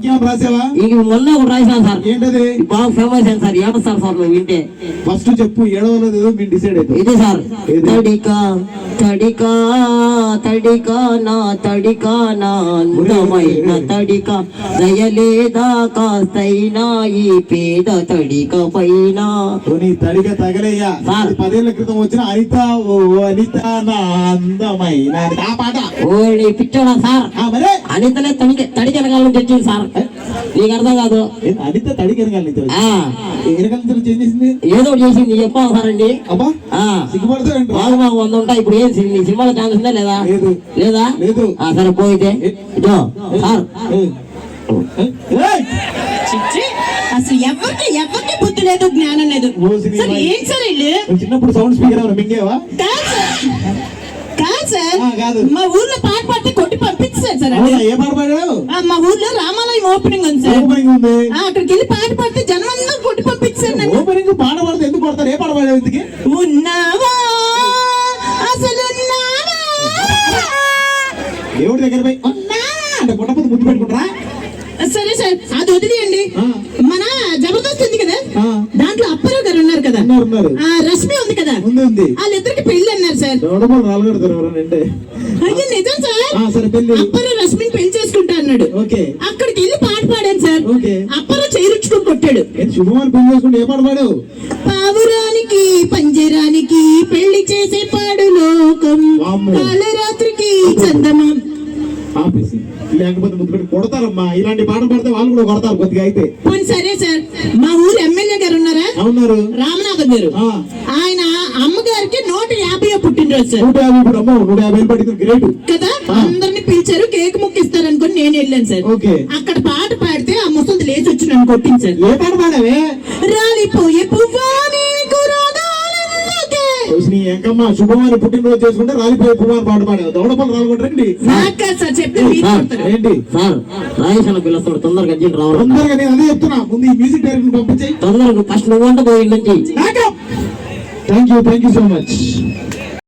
మొన్న రాసినాను సార్. ఏంటది? బాగా ఫేమస్ అయింది సార్ ఏమస్తారు సార్ నువ్వు వింటే. ఫస్ట్ చెప్పు ఏడవలేదు ఏదో మేము డిసైడ్ అవుతాం ఇది సార్? తడిక తడిక తడిక నా తడిక నా అందమైన తడిక. దయలేదా కాస్తైనా ఈ పేద తడిక పైన. నీ తడిగ తగలయ్యా. సార్. పదేళ్ళ క్రితం వచ్చిన అనిత ఓ అనిత నా అందమైన. ఆ పాట. ఓడి పిచ్చోడా సార్. అనితనే తడిక తడిక వెనకాల నుంచి వచ్చింది సార్. నీకు అర్థం కాదు. అనిత చేసింది ఏదో? చేసింది చెప్పాలి సార్ అండి అబ్బా బాగు బాగు వంద ఉంటాయి ఇప్పుడు ఏం నీ సినిమాలో ఛాన్స్ ఉందా లేదా? లేదు. లేదా? లేదు. ఆ సరే పోయితే. ఇదో సార్. చిచ్చి అసలు ఎవరికి ఎవరికి బుద్ధి లేదు జ్ఞానం లేదు. సార్. ఏం సార్ ఇల్లు చిన్నప్పుడు సౌండ్ స్పీకర్ ఏమైనా మింగేవా? కాదు సార్. మా ఊర్లో పాట పాడితే ఏ మా ఊర్లో రామాలయం ఓపెనింగ్ ఉంది సార్. ఓపెనింగ్ ఉంది. అక్కడికి వెళ్ళి పాట పాడితే జనం అందరూ కొట్టి పంపించారు నన్ను. ఓపెనింగ్ పాట పాడితే ఎందుకు కొడతారు? ఏ పాట ఇంతకి? ఉన్నావా? అసలు ఉన్నావా దేవుడి దగ్గర పోయి అంటే పుట్టపతి ముద్దు పెట్టుకుంటారా? సరే సార్ అది వదిలేయండి. మన జబర్దస్త్. దాంట్లో అప్పారావు గారు ఉన్నారు కదా. రష్మి ఉంది కదా. వాళ్ళిద్దరికి పెళ్ళి అన్నారు సార్ అయ్యో నిజం సార్. అప్పారావు రష్మిని పెళ్ళి చేసుకుంటా అన్నాడు. ఓకే. అక్కడికి వెళ్ళి పాట పాడాను సార్. ఓకే. అప్పారావు చేరుచుకొని కొట్టాడు పావురానికి పంజరానికి పెళ్ళి చేసే పాడు లోకం. కాలరాత్రికి చందమా. లేకపోతే పెట్టి కొడతారమ్మా. ఇలాంటి పాట పాడితే వాళ్ళు కూడా కొడతారు కొద్దిగా అయితే. సరే సార్. గారు. ఆయన అమ్మగారికి నూట యాభై పుట్టినరోజు సార్. నూట యాభై ఇప్పుడు అమ్మ నూట యాభై పడింది గ్రేట్. కదా? అందరిని పిలిచారు కేక్ ముక్కిస్తారు అనుకుని నేను వెళ్ళాను సార్. ఓకే. అక్కడ పాట పాడితే ఆ ముసలి లేచి వచ్చి నన్ను కొట్టింది సార్. ఏ పాట పాడావే? రాలిపోయే పువ్వా ఎంకమ్మ శుభమాని పుట్టినరోజు చేసుకుంటే రాలిపోయే కుమార్ పాట పాడావు దౌడపల్లి రాలగొట్టండి. ఏంటి? సార్ పిలుస్తాడు తొందరగా అర్జెంట్ రావాలి తొందరగా నేను అదే చెప్తున్నా. ముందు ఈ మ్యూజిక్ డైరెక్టర్ పంపించేయి. తొందరగా ఫస్ట్ నువ్వు వంట పోయి thank you thank you so much